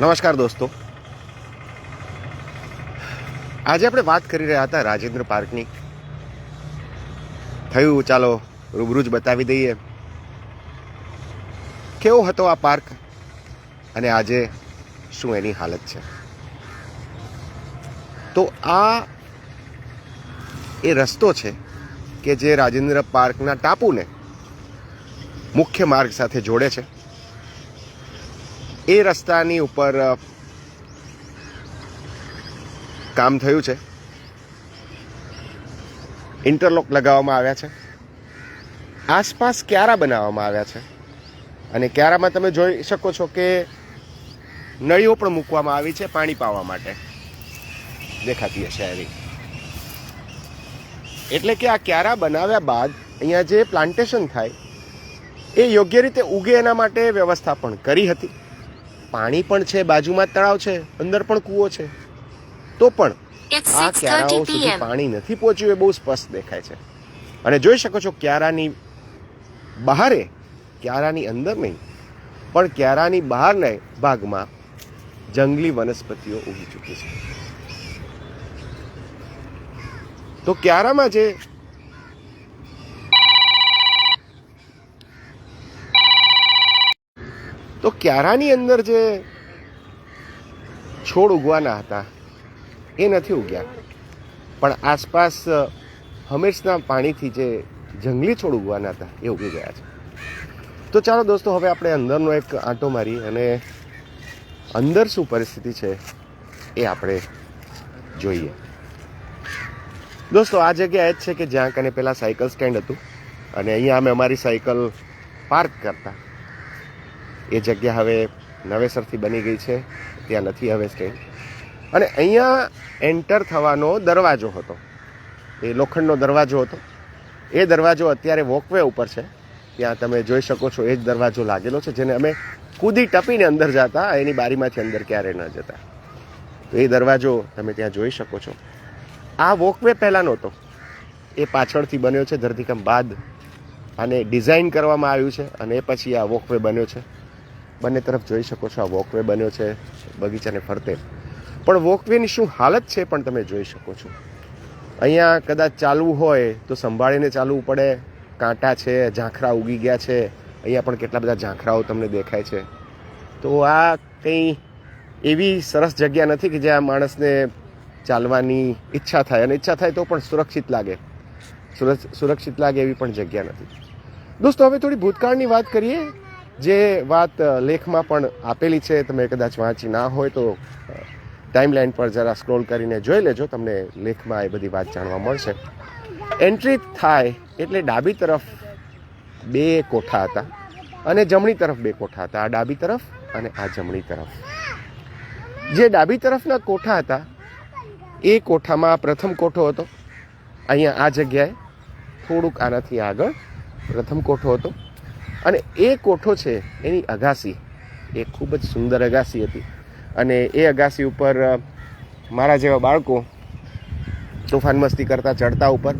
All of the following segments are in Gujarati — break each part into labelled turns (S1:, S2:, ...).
S1: નમસ્કાર દોસ્તો. આજે આપણે વાત કરી રહ્યા હતા રાજેન્દ્ર પાર્કની. થયું, ચાલો રૂબરૂ જ બતાવી દઈએ. કેવો હતો આ પાર્ક અને આજે શું એની હાલત છે? તો આ એ રસ્તો છે કે જે રાજેન્દ્ર પાર્કના ટાપુને મુખ્ય માર્ગ સાથે જોડે છે. એ રસ્તાની ઉપર કામ થયું છે. ઇન્ટરલોક લગાવવામાં આવ્યા છે. આસપાસ ક્યારા બનાવવામાં આવ્યા છે? અને ક્યારામાં તમે જોઈ શકો છો કે નળીઓ પણ મૂકવામાં આવી છે પાણી પાવા માટે. દેખાતી હશે એવી. એટલે કે આ ક્યારા બનાવ્યા બાદ અહીંયા જે પ્લાન્ટેશન થાય, એ યોગ્ય રીતે ઉગે એના માટે વ્યવસ્થા પણ કરી હતી. પાણી પણ છે બાજુમાં તળાવ છે અંદર પણ કૂવો છે. તો પણ આ ક્યારાઓ સુધી પાણી નથી પહોંચ્યું એ બહુ સ્પષ્ટ દેખાય છે. અને જોઈ શકો છો ક્યારાની બહારે ક્યારાની અંદર નહીં પણ ક્યારાની બહારના ભાગમાં જંગલી વનસ્પતિઓ ઉગી ચૂકી છે. તો ક્યારામાં જે તો ક્યારાની અંદર જે છોડ ઉગવાના હતા, એ નથી ઉગ્યા. પણ આસપાસ હંમેશના પાણીથી જે જંગલી છોડ ઉગવાના હતા, એ ઉગી ગયા છે. તો ચાલો દોસ્તો, હવે આપણે અંદરનો એક આંટો મારી અને અંદર શું પરિસ્થિતિ છે, એ આપણે જોઈએ. દોસ્તો, આ જગ્યા એ જ છે કે જ્યાં કને પહેલાં સાયકલ સ્ટેન્ડ હતું અને અહીંયા અમે અમારી સાયકલ પાર્ક કરતા. એ જગ્યા હવે નવેસરથી બની ગઈ છે. ત્યાં નથી હવે સ્ટેન્ડ અને અહીંયા એન્ટર થવાનો દરવાજો હતો. એ લોખંડનો દરવાજો હતો. એ દરવાજો અત્યારે વોકવે ઉપર છે. ત્યાં તમે જોઈ શકો છો એ જ દરવાજો લાગેલો છે, જેને અમે કૂદી ટપીને અંદર જતા, એની બારીમાંથી અંદર ક્યારે ન જતા. તો એ દરવાજો તમે ત્યાં જોઈ શકો છો. આ વોકવે પહેલાં નહોતો. એ પાછળથી બન્યો છે, ધરતીકંપ બાદ. આને ડિઝાઇન કરવામાં આવ્યું છે અને એ પછી આ વોકવે બન્યો છે. બંને તરફ જોઈ શકો છો. આ વોકવે બન્યો છે બગીચાને ફરતે. પણ વોકવેની શું હાલત છે પણ તમે જોઈ શકો છો. અહીંયા કદાચ ચાલવું હોય તો સંભાળીને ચાલવું પડે. કાંટા છે, ઝાંખરા ઉગી ગયા છે. અહીંયા પણ કેટલા બધા ઝાંખરાઓ તમને દેખાય છે. તો આ કંઈ એવી સરસ જગ્યા નથી કે જ્યાં માણસને ચાલવાની ઈચ્છા થાય. અને ઈચ્છા થાય તો પણ સુરક્ષિત લાગે. સુરક્ષ- સુરક્ષિત લાગે એવી પણ જગ્યા નથી. દોસ્તો, હવે થોડી ભૂતકાળની વાત કરીએ. જે વાત લેખમાં પણ આપેલી છે, તમે કદાચ વાંચી ના હોય તો ટાઈમ લાઈન પર જરા સ્ક્રોલ કરીને જોઈ લેજો, તમને લેખમાં એ બધી વાત જાણવા મળશે. એન્ટ્રી થાય એટલે ડાબી તરફ બે કોઠા હતા અને જમણી તરફ બે કોઠા હતા, આ ડાબી તરફ અને આ જમણી તરફ. જે ડાબી તરફના કોઠા હતા, એ કોઠામાં પ્રથમ કોઠો હતો. અહીંયા આ જગ્યાએ થોડુંક આનાથી આગળ પ્રથમ કોઠો હતો. અને એ કોઠો છે, એની અગાસી. એ ખૂબ જ સુંદર અગાસી હતી. અને એ અગાસી ઉપર મારા જેવા બાળકો તોફાન મસ્તી કરતા, ચડતા ઉપર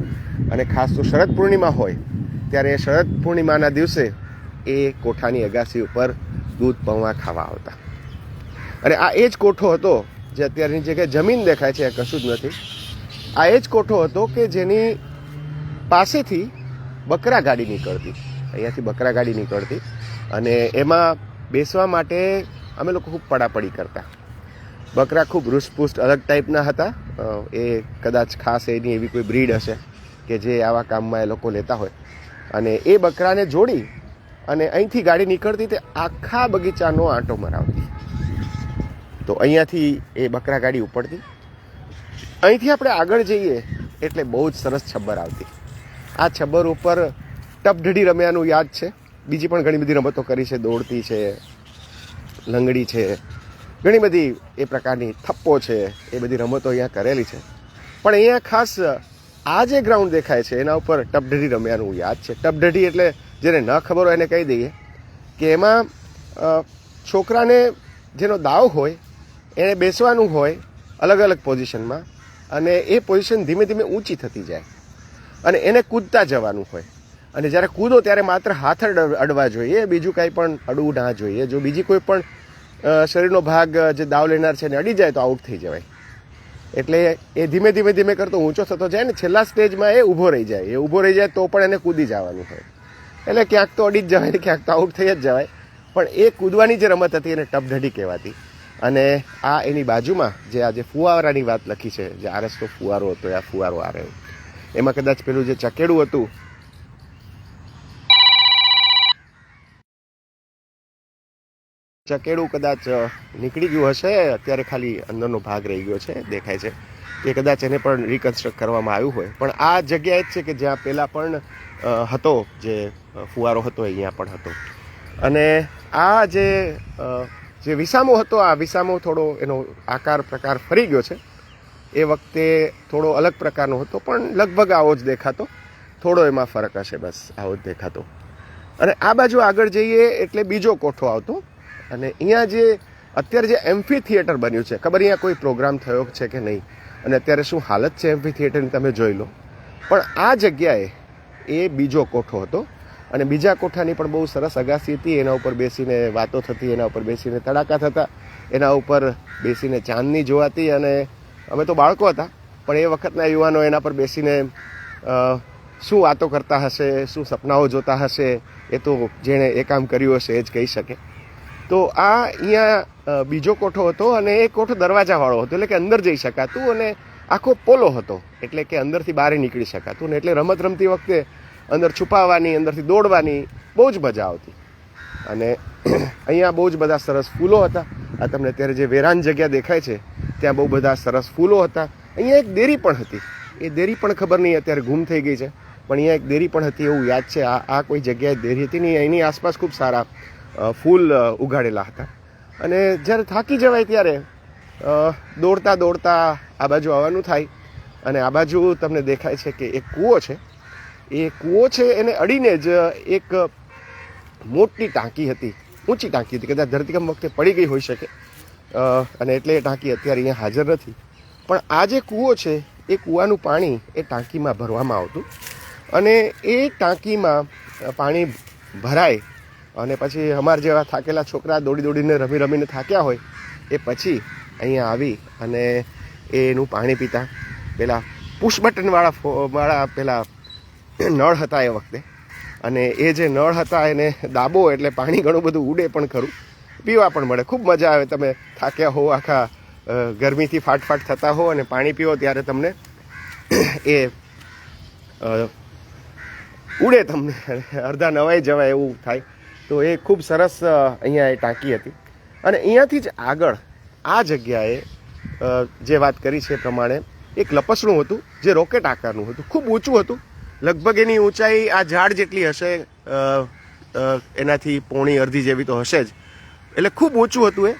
S1: અને ખાસ તો શરદ પૂર્ણિમા હોય, ત્યારે એ શરદ પૂર્ણિમાના દિવસે એ કોઠાની અગાસી ઉપર દૂધ, પૌવા ખાવા આવતા. અને આ એ જ કોઠો હતો, જે અત્યારની જગ્યાએ જમીન દેખાય છે કશું જ નથી. આ એ જ કોઠો હતો કે જેની પાસેથી બકરા ગાડી નીકળતી. અહીંયાથી બકરા ગાડી નીકળતી. અને એમાં બેસવા માટે અમે લોકો ખૂબ પડાપડી કરતા. બકરા ખૂબ રૂસપુષ્ટ અલગ ટાઈપના હતા. એ કદાચ ખાસ એની એવી કોઈ બ્રીડ હશે કે જે આવા કામમાં એ લોકો લેતા હોય. અને એ બકરાને જોડી અને અહીંથી ગાડી નીકળતી તે આખા બગીચાનો આંટો મરાવતી. તો અહીંયાથી એ બકરા ગાડી ઉપડતી. અહીંથી આપણે આગળ જઈએ એટલે બહુ જ સરસ છબ્બર આવતી. આ છબ્બર ઉપર ટપઢડી રમ્યાનું યાદ છે. બીજી પણ ઘણી બધી રમતો કરી છે. દોડતી છે, લંગડી છે, ઘણી બધી એ પ્રકારની થપ્પો છે. એ બધી રમતો અહીંયા કરેલી છે. પણ અહીંયા ખાસ આ જે ગ્રાઉન્ડ દેખાય છે, એના ઉપર ટપઢડી રમ્યાનું યાદ છે. ટપઢડી એટલે જેને ન ખબર હોય એને કહી દઈએ કે એમાં છોકરાને જેનો દાવ હોય, એને બેસવાનું હોય અલગ અલગ પોઝિશનમાં અને એ પોઝિશન ધીમે ધીમે ઊંચી થતી જાય અને એને કૂદતા જવાનું હોય. અને જ્યારે કૂદો ત્યારે માત્ર હાથ અડવા જોઈએ, બીજું કાંઈ પણ અડવું ના જોઈએ. જો બીજી કોઈ પણ શરીરનો ભાગ, જે દાવ લેનાર છે એને અડી જાય તો આઉટ થઈ જવાય. એટલે એ ધીમે ધીમે ધીમે કરતો ઊંચો થતો જાય ને છેલ્લા સ્ટેજમાં એ ઊભો રહી જાય. એ ઊભો રહી જાય તો પણ એને કૂદી જવાનું હોય. એટલે ક્યાંક તો અડી જ જવાય ક્યાંક તો આઉટ થઈ જ જવાય. પણ એ કૂદવાની જે રમત હતી એને ટપઢડી કહેવાતી. અને આ એની બાજુમાં જે આજે ફુવારાની વાત લખી છે, જે આરસનો ફુવારો હતો, આ ફુવારો આ રહ્યો એમાં કદાચ પેલું જે ચકેડું હતું ચકેડું કદાચ નીકળી ગયું હશે, અત્યારે ખાલી અંદરનો ભાગ રહી ગયો છે, દેખાય છે કે કદાચ એને પણ રિકન્સ્ટ્રક્ટ કરવામાં આવ્યું હોય. પણ આ જગ્યાએ જ છે કે જ્યાં પહેલાં પણ હતો, જે ફુવારો હતો અહીંયા પણ હતો. અને આ જે જે વિસામો હતો, આ વિસામો થોડો એનો આકાર પ્રકાર ફરી ગયો છે. એ વખતે થોડો અલગ પ્રકારનો હતો, પણ લગભગ આવો જ દેખાતો. થોડો એમાં ફરક હશે બસ, આવો જ દેખાતો. અને આ બાજુ આગળ જઈએ એટલે બીજો કોઠો આવતો. અને અહીંયા જે અત્યારે જે એમ્ફી થિયેટર બન્યું છે, ખબર અહીંયા કોઈ પ્રોગ્રામ થયો છે કે નહીં? અને અત્યારે શું હાલત છે એમ્ફી થિયેટરની તમે જોઈ લો. પણ આ જગ્યાએ એ બીજો કોઠો હતો અને બીજા કોઠાની પણ બહુ સરસ અગાસી હતી. એના ઉપર બેસીને વાતો થતી, એના ઉપર બેસીને તડાકા થતા, એના ઉપર બેસીને ચાંદની જોવાતી અને અમે તો બાળકો હતા, પણ એ વખતના યુવાનો એના પર બેસીને શું વાતો કરતા હશે, શું સપનાઓ જોતા હશે, એ તો જેણે એ કામ કર્યું હશે, એ જ કહી શકે. તો આ અહીંયા બીજો કોઠો હતો અને એ કોઠો દરવાજાવાળો હતો, એટલે કે અંદર જઈ શકાતું અને આખો પોલો હતો, એટલે કે અંદરથી બહાર નીકળી શકાતું ને એટલે રમત રમતી વખતે અંદર છુપાવવાની, અંદરથી દોડવાની બહુ જ મજા આવતી. અને અહીંયા બહુ જ બધા સરસ ફૂલો હતા. આ તમને અત્યારે જે વેરાન જગ્યા દેખાય છે, ત્યાં બહુ બધા સરસ ફૂલો હતા. અહીંયા એક દેરી પણ હતી. એ દેરી પણ ખબર નહીં અત્યારે ગુમ થઈ ગઈ છે, પણ અહીંયા એક દેરી પણ હતી એવું યાદ છે. આ આ કોઈ જગ્યાએ દેરી હતી નહીં, એની આસપાસ ખૂબ સારા ફૂલ ઉગાડેલા હતા. અને જ્યારે થાકી જવાય ત્યારે દોડતા દોડતા આ બાજુ આવવાનું થાય. અને આ બાજુ તમને દેખાય છે કે એક કૂવો છે. એ કૂવો છે, એને અડીને જ એક મોટી ટાંકી હતી. ઊંચી ટાંકી હતી, કદાચ ધરતીકંપ વખતે પડી ગઈ હોઈ શકે. અને એટલે એ ટાંકી અત્યારે અહીંયા હાજર નથી. પણ આ જે કૂવો છે, એ કૂવાનું પાણી એ ટાંકીમાં ભરવામાં આવતું. અને એ ટાંકીમાં પાણી ભરાય અને પછી અમારા જેવા થાકેલા છોકરા દોડી દોડીને રમી રમીને થાક્યા હોય, એ પછી અહીંયા આવી અને એનું પાણી પીતા. પેલા પુશ બટનવાળા વાળા પેલા નળ હતા એ વખતે. અને એ જે નળ હતા એને દાબો એટલે પાણી ઘણું બધું ઉડે પણ ખરું. પીવા પણ મળે. ખૂબ મજા આવે તમે થાક્યા હો આખા ગરમીથી ફાટફાટ થતા હો અને પાણી પીવો ત્યારે તમને એ ઉડે તમને. અડધા નવાઈ જવાય એવું થાય. તો એ ખૂબ સરસ અહીંયા એ ટાંકી હતી. અને અહીંયાથી જ આગળ, આ જગ્યાએ જે વાત કરી છે એ પ્રમાણે એક લપસણું હતું, જે રોકેટ આકારનું હતું. ખૂબ ઊંચું હતું. લગભગ એની ઊંચાઈ આ ઝાડ જેટલી હશે એનાથી પોણી અડધી જેવી તો હશે જ. એટલે ખૂબ ઊંચું હતું એ.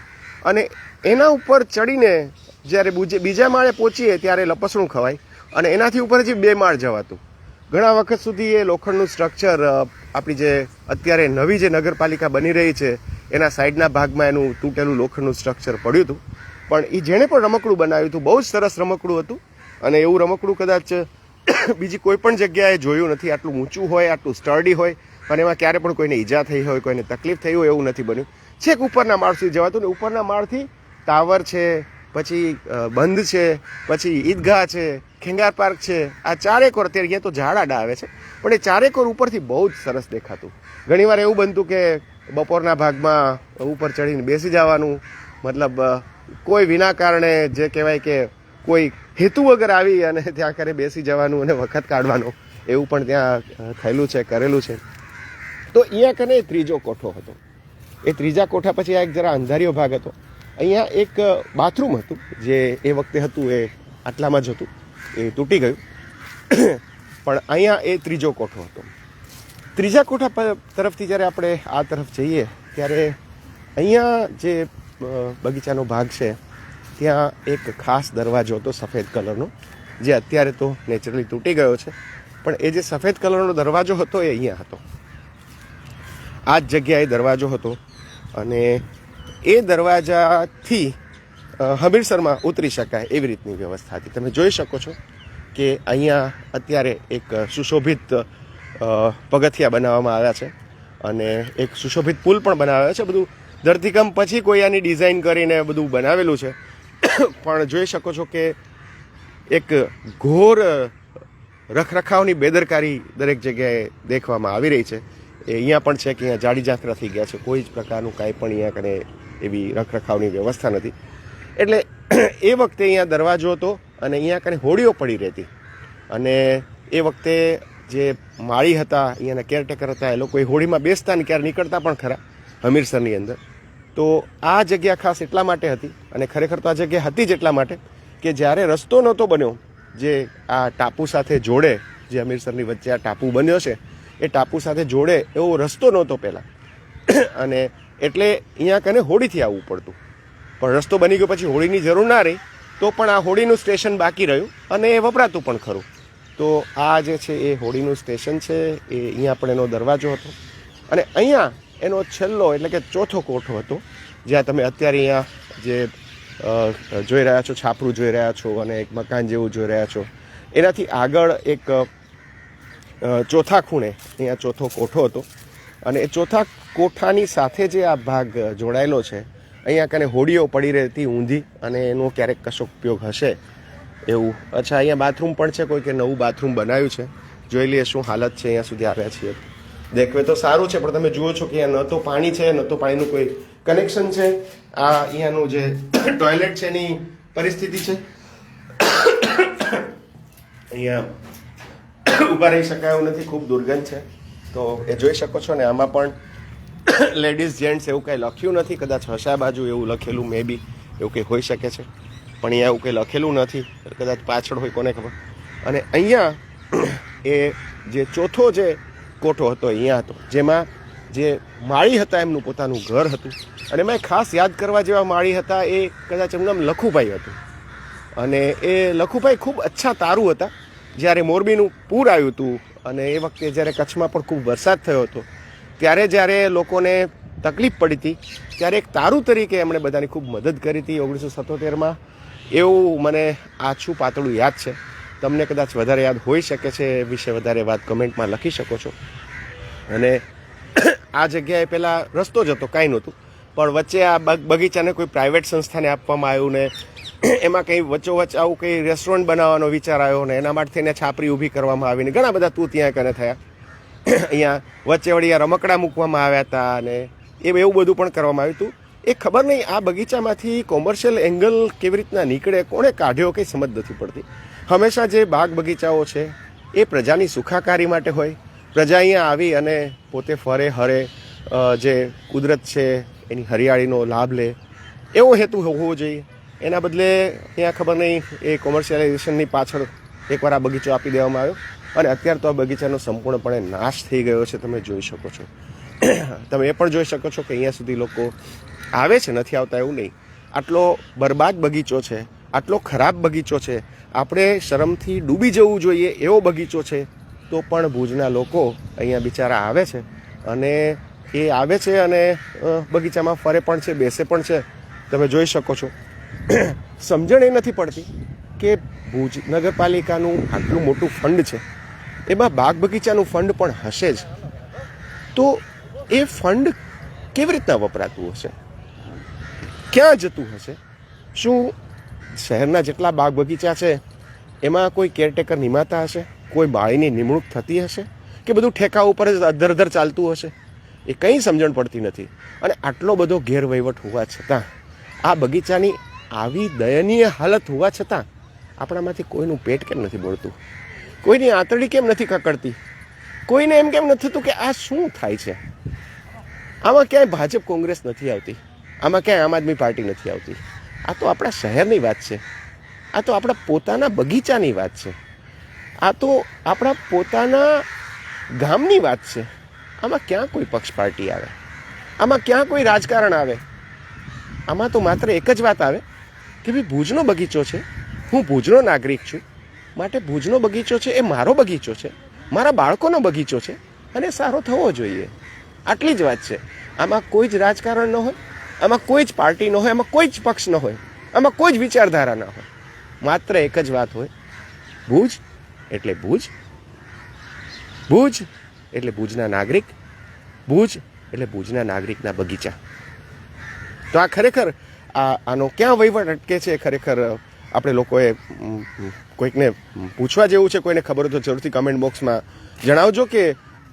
S1: અને એના ઉપર ચડીને જ્યારે બુજે- માળે પહોંચીએ ત્યારે લપસણું ખવાય. અને એનાથી ઉપર હજી બે માળ જવાતું. ઘણા વખત સુધી એ લોખંડનું સ્ટ્રક્ચર આપણી જે અત્યારે નવી જે નગરપાલિકા બની રહી છે, એના સાઈડના ભાગમાં એનું તૂટેલું લોખંડનું સ્ટ્રક્ચર પડ્યું હતું. પણ એ જેણે પણ રમકડું બનાવ્યું હતું, બહુ જ સરસ રમકડું હતું. અને એવું રમકડું કદાચ બીજી કોઈ પણ જગ્યાએ જોયું નથી, આટલું ઊંચું હોય, આટલું સ્ટર્ડી હોય અને એમાં ક્યારે પણ કોઈને ઈજા થઈ હોય, કોઈને તકલીફ થઈ હોય એવું નથી બન્યું. છેક ઉપરના માળ સુધી જવાતું ને ઉપરના માળથી ટાવર છે પછી બંધ છે, પછી ઈદગાહ છે, ખેંગાર પાર્ક છે, આ ચારેકોર અત્યારે અહીંયા તો ઝાડાડા આવે છે, પણ એ ચારેકોર ઉપરથી બહુ જ સરસ દેખાતું. ઘણીવાર એવું બનતું કે બપોરના ભાગમાં ઉપર ચડીને બેસી જવાનું, મતલબ કોઈ વિના કારણે જે કહેવાય કે કોઈ હેતુ વગર આવી અને ત્યાં કરે બેસી જવાનું અને વખત કાઢવાનો, એવું પણ ત્યાં થયેલું છે, કરેલું છે. તો અહીંયા કને ત્રીજો કોઠો હતો. એ ત્રીજા કોઠા પછી આ એક જરા અંધારિયો ભાગ હતો. અહીંયા એક બાથરૂમ હતું, જે એ વખતે હતું, એ આટલામાં જ હતું, એ તૂટી ગયું. પણ અહીંયા એ ત્રીજો કોઠો હતો. ત્રીજા કોઠા તરફથી જ્યારે આપણે આ તરફ જઈએ, ત્યારે અહીંયા જે બગીચાનો ભાગ છે, ત્યાં એક ખાસ દરવાજો હતો સફેદ કલરનો, જે અત્યારે તો નેચરલી તૂટી ગયો છે. પણ એ જે સફેદ કલરનો દરવાજો હતો એ અહીંયા હતો. આ જ જગ્યાએ દરવાજો હતો અને એ દરવાજાથી હમીરસરમાં ઉતરી શકાય એવી રીતની વ્યવસ્થા હતી. તમે જોઈ શકો છો કે અહીંયા અત્યારે એક સુશોભિત પગથિયા બનાવવામાં આવ્યા છે અને એક સુશોભિત પુલ પણ બનાવ્યો છે. બધું ધરતીકંપ પછી કોઈ આની ડિઝાઇન કરીને બધું બનાવેલું છે. પણ જોઈ શકો છો કે એક ઘોર રખરખાવની બેદરકારી દરેક જગ્યાએ દેખવામાં આવી રહી છે. એ અહીંયા પણ છે કે અહીંયા જાડી જાત્રા થઈ ગયા છે. કોઈ જ પ્રકારનું કાંઈ પણ અહીંયા કને એવી રખરખાવની વ્યવસ્થા નથી. એટલે એ વખતે અહીંયા દરવાજો હતો અને અહીંયા કને હોડીઓ પડી રહેતી. અને એ વખતે જે માળી હતા, અહીંયાના કેરટેકર હતા, એ લોકો એ હોળીમાં બેસતા ને ક્યારે નીકળતા પણ ખરા હમીરસરની અંદર. તો આ જગ્યા ખાસ એટલા માટે હતી અને ખરેખર તો આ જગ્યા હતી જ એટલા માટે કે જ્યારે રસ્તો નહોતો બન્યો, જે આ ટાપુ સાથે જોડે, જે હમીરસરની વચ્ચે આ ટાપુ બન્યો છે, એ ટાપુ સાથે જોડે એવો રસ્તો નહોતો પહેલાં. અને એટલે અહીંયા કને હોડીથી આવવું પડતું. પણ રસ્તો બની ગયો પછી હોડીની જરૂર ના રહી, તો પણ આ હોડીનું સ્ટેશન બાકી રહ્યું અને એ વપરાતું પણ ખરું. તો આ જે છે એ હોડીનું સ્ટેશન છે, એ અહીંયા પણ એનો દરવાજો હતો. અને અહીંયા એનો છેલ્લો એટલે કે ચોથો કોઠો હતો, જ્યાં તમે અત્યારે અહીંયા જે જોઈ રહ્યા છો, છાપરું જોઈ રહ્યા છો અને એક મકાન જેવું જોઈ રહ્યા છો. એનાથી આગળ એક ચોથા ખૂણે, અહીંયા ચોથો કોઠો હતો. અને એ ચોથા કોઠાની સાથે જે આ ભાગ જોડાયેલો છે, અહીંયા કને હોડીઓ પડી રહેતી ઊંધી અને એનો ક્યારેક કશો ઉપયોગ હશે એવું. અચ્છા, અહીંયા બાથરૂમ પણ છે કોઈ કે નવું બાથરૂમ બનાવ્યું છે? જોઈ લઈએ શું હાલત છે અહીંયા સુધી આવ્યા છીએ. દેખવે તો સારું છે, પણ તમે જુઓ છો કે અહીંયા ન તો પાણી છે, ન તો પાણીનું કોઈ કનેક્શન છે. આ અહીંયાનું જે ટોયલેટ છે એની પરિસ્થિતિ છે. અહીંયા ઊભા રહી શકાય એવું નથી, ખૂબ દુર્ગંધ છે. તો એ જોઈ શકો છો ને, આમાં પણ લેડીઝ જેન્ટ્સ એવું કંઈ લખ્યું નથી, કદાચ હશા બાજુ એવું લખેલું મે બી એવું કંઈ હોઈ શકે છે. પણ અહીંયા એવું કંઈ લખેલું નથી, કદાચ પાછળ હોય કોને ખબર. અને અહીંયા એ જે ચોથો જે કોઠો હતો, અહીંયા હતો, જેમાં જે માળી હતા, એમનું પોતાનું ઘર હતું. અને મેં ખાસ યાદ કરવા જેવા માળી હતા, એ કદાચ એમનું નામ લખુભાઈ હતું. અને એ લખુભાઈ ખૂબ અચ્છા તારું હતા. જ્યારે મોરબીનું પૂર આવ્યું હતું અને એ વખતે જ્યારે કચ્છમાં પણ ખૂબ વરસાદ થયો હતો, ત્યારે જ્યારે લોકોને તકલીફ પડી હતી, ત્યારે એક તારું તરીકે એમણે બધાની ખૂબ મદદ કરી હતી ઓગણીસો સત્તોતેરમાં. એવું મને આછું પાતળું યાદ છે. તમને કદાચ વધારે યાદ હોઈ શકે છે, એ વિશે વધારે વાત કમેન્ટમાં લખી શકો છો. અને આ જગ્યાએ પહેલાં રસ્તો જ હતો, કાંઈ નહોતું. પણ વચ્ચે આ બગ- બગીચાને કોઈ પ્રાઇવેટ સંસ્થાને આપવામાં આવ્યું ને એમાં કંઈ વચ્ચોવચ્ચ આવું કંઈ રેસ્ટોરન્ટ બનાવવાનો વિચાર આવ્યો ને, એના માટે થઈને છાપરી ઊભી કરવામાં આવીને ઘણા બધા તું ત્યાં કને થયા. અહીંયા વચ્ચે વળી રમકડા મૂકવામાં આવ્યા હતા અને એ એવું બધું પણ કરવામાં આવ્યું હતું. એ ખબર નહીં આ બગીચામાંથી કોમર્શિયલ એંગલ કેવી રીતના નીકળે, કોણે કાઢ્યો કંઈ સમજ નથી પડતી. હંમેશા જે બાગ બગીચાઓ છે, એ પ્રજાની સુખાકારી માટે હોય. પ્રજા અહીંયા આવી અને પોતે ફરે, હરે જે કુદરત છે, એની હરિયાળીનો લાભ લે. એવો હેતુ હોવો જોઈએ. એના બદલે અહીંયા ખબર નહીં, એ કોમર્શિયલાઇઝેશનની પાછળ એકવાર આ બગીચો આપી દેવામાં આવ્યો. અને અત્યારે તો આ બગીચાનો સંપૂર્ણપણે નાશ થઈ ગયો છે, તમે જોઈ શકો છો. તમે એ પણ જોઈ શકો છો કે અહીંયા સુધી લોકો આવે છે, નથી આવતા એવું નહીં. આટલો બરબાદ બગીચો છે, આટલો ખરાબ બગીચો છે, આપણે શરમથી ડૂબી જવું જોઈએ એવો બગીચો છે, તો પણ ભુજના લોકો અહીંયા બિચારા આવે છે. અને એ આવે છે અને બગીચામાં ફરે પણ છે, બેસે પણ છે. તમે જોઈ શકો છો. સમજણ એ નથી પડતી કે ભુજ નગરપાલિકાનું આટલું મોટું ફંડ છે. એમાં બાગ બગીચાનું ફંડ પણ હશે જ. તો એ ફંડ કેવી રીતના વપરાતું હશે? ક્યાં જતું હશે? શું શહેરના જેટલા બાગ બગીચા છે, એમાં કોઈ કેરટેકર નિમાતા હશે? કોઈ બાળીની નિમણૂક થતી હશે? કે બધું ઠેકા ઉપર જ અધર અધર ચાલતું હશે? એ કંઈ સમજણ પડતી નથી. અને આટલો બધો ગેરવહીવટ હોવા છતાં આ બગીચાની આવી દયનીય હાલત હોવા છતાં આપણામાંથી કોઈનું પેટ કેમ નથી બળતું? કોઈની આંતરડી કેમ નથી કકડતી? કોઈને એમ કેમ નથી થતું કે આ શું થાય છે? આમાં ક્યાંય ભાજપ કોંગ્રેસ નથી આવતી. આમાં ક્યાંય આમ આદમી પાર્ટી નથી આવતી. આ તો આપણા શહેરની વાત છે. આ તો આપણા પોતાના બગીચાની વાત છે. આ તો આપણા પોતાના ગામની વાત છે. આમાં ક્યાં કોઈ પક્ષ પાર્ટી આવે? આમાં ક્યાં કોઈ રાજકારણ આવે? આમાં તો માત્ર એક જ વાત આવે. કે ભાઈ ભુજનો બગીચો છે? હું ભુજનો નાગરિક છું. માટે ભુજનો બગીચો છે એ મારો બગીચો છે. મારા બાળકોનો બગીચો છે અને સારો થવો જોઈએ. આટલી જ વાત છે. આમાં કોઈ જ રાજકારણ ન હોય, આમાં કોઈ જ પાર્ટી ન હોય, આમાં કોઈ જ પક્ષ ન હોય, આમાં કોઈ જ વિચારધારા ન હોય. માત્ર એક જ વાત હોય. ભુજ એટલે ભુજ. ભુજ એટલે ભુજના નાગરિક. ભુજ એટલે ભુજના નાગરિકના બગીચા. તો આ ખરેખર આ આનો ક્યાં વહીવટ અટકે છે ખરેખર આપણે લોકોએ કોઈકને પૂછવા જેવું છે, કોઈને ખબર તો જરૂરથી કમેન્ટ બોક્સમાં જણાવજો કે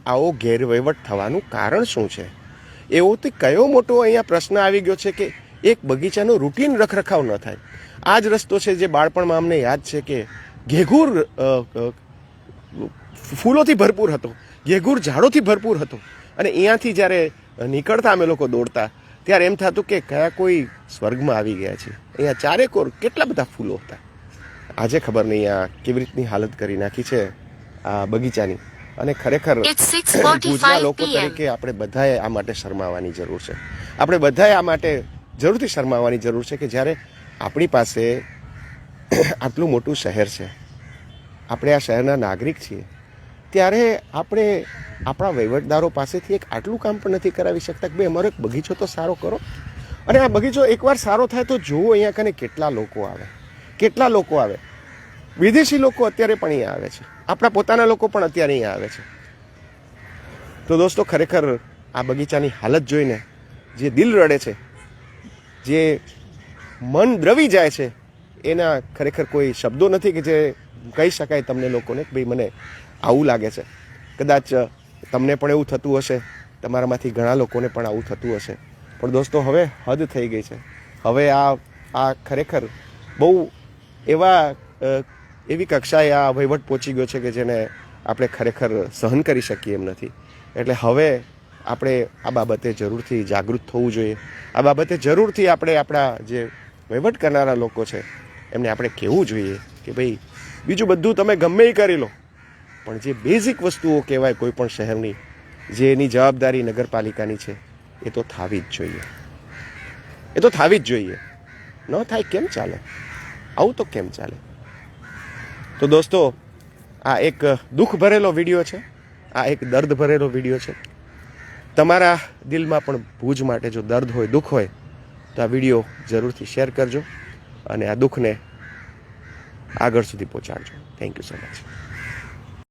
S1: આવો ગેરવહીવટ થવાનું કારણ શું છે? એવો તે કયો મોટો અહીંયા પ્રશ્ન આવી ગયો છે કે એક બગીચાનો રૂટીન રખરખાવ ન થાય. આ જ રસ્તો છે જે બાળપણમાં અમને યાદ છે કે ઘેઘૂર ફૂલોથી ભરપૂર હતો, ઘેઘૂર ઝાડોથી ભરપૂર હતો. અને અહીંયાથી જ્યારે નીકળતા અમે લોકો દોડતા ત્યારે એમ થતું કે કયા કોઈ સ્વર્ગમાં આવી ગયા છે. અહીંયા ચારેકોર કેટલા બધા ફૂલો હતા. આજે ખબર નહીં આ કેવી રીતની હાલત કરી નાખી છે આ બગીચાની. અને ખરેખર ભુજના લોકો તરીકે આપણે બધાએ આ માટે શરમાવાની જરૂર છે. આપણે બધાએ આ માટે જરૂરથી શરમાવાની જરૂર છે કે જ્યારે આપણી પાસે આટલું મોટું શહેર છે. આપણે આ શહેરના નાગરિક છીએ. ત્યારે આપણે આપણા વહીવટદારો પાસેથી એક આટલું કામ પણ નથી કરાવી શકતા કે ભાઈ, અમારો એક બગીચો તો સારો કરો. અને આ બગીચો એકવાર સારો થાય તો જુઓ અહીંયા કને કેટલા લોકો આવે. કેટલા લોકો આવે. વિદેશી લોકો અત્યારે પણ અહીંયા આવે છે. આપણા પોતાના લોકો પણ અત્યારે અહીંયા આવે છે. તો દોસ્તો, ખરેખર આ બગીચાની હાલત જોઈને જે દિલ રડે છે, જે મન દ્રવી જાય છે, એના ખરેખર કોઈ શબ્દો નથી કે જે કહી શકાય તમને લોકોને ભાઈ, મને આવું લાગે છે. કદાચ તમને પણ એવું થતું હશે, તમારામાંથી ઘણા લોકોને પણ આવું થતું હશે. પણ દોસ્તો, હવે હદ થઈ ગઈ છે. હવે આ આ ખરેખર બહુ એવા એવી કક્ષાએ આ વહીવટ પહોંચી ગયો છે કે જેને આપણે ખરેખર સહન કરી શકીએ એમ નથી. એટલે હવે આપણે આ બાબતે જરૂરથી જાગૃત થવું જોઈએ. આ બાબતે જરૂરથી આપણે આપણા જે વહીવટ કરનારા લોકો છે, એમને આપણે કહેવું જોઈએ કે ભાઈ, બીજું બધું તમે ગમે એ કરી લો. પણ જે બેઝિક વસ્તુઓ કહેવાય કોઈ પણ શહેરની, જે એની જવાબદારી નગરપાલિકાની છે, એ તો થાવી જ જોઈએ. એ તો થાવી જ જોઈએ. ન થાય કેમ ચાલે? આવું તો કેમ ચાલે? તો દોસ્તો, આ એક દુઃખ ભરેલો વીડિયો છે. આ એક દર્દ ભરેલો વીડિયો છે. તમારા દિલમાં પણ ભૂજ માટે જો દર્દ હોય, દુઃખ હોય, તો આ વીડિયો જરૂરથી શેર કરજો અને આ દુઃખને આગળ સુધી પહોંચાડજો. Thank you so much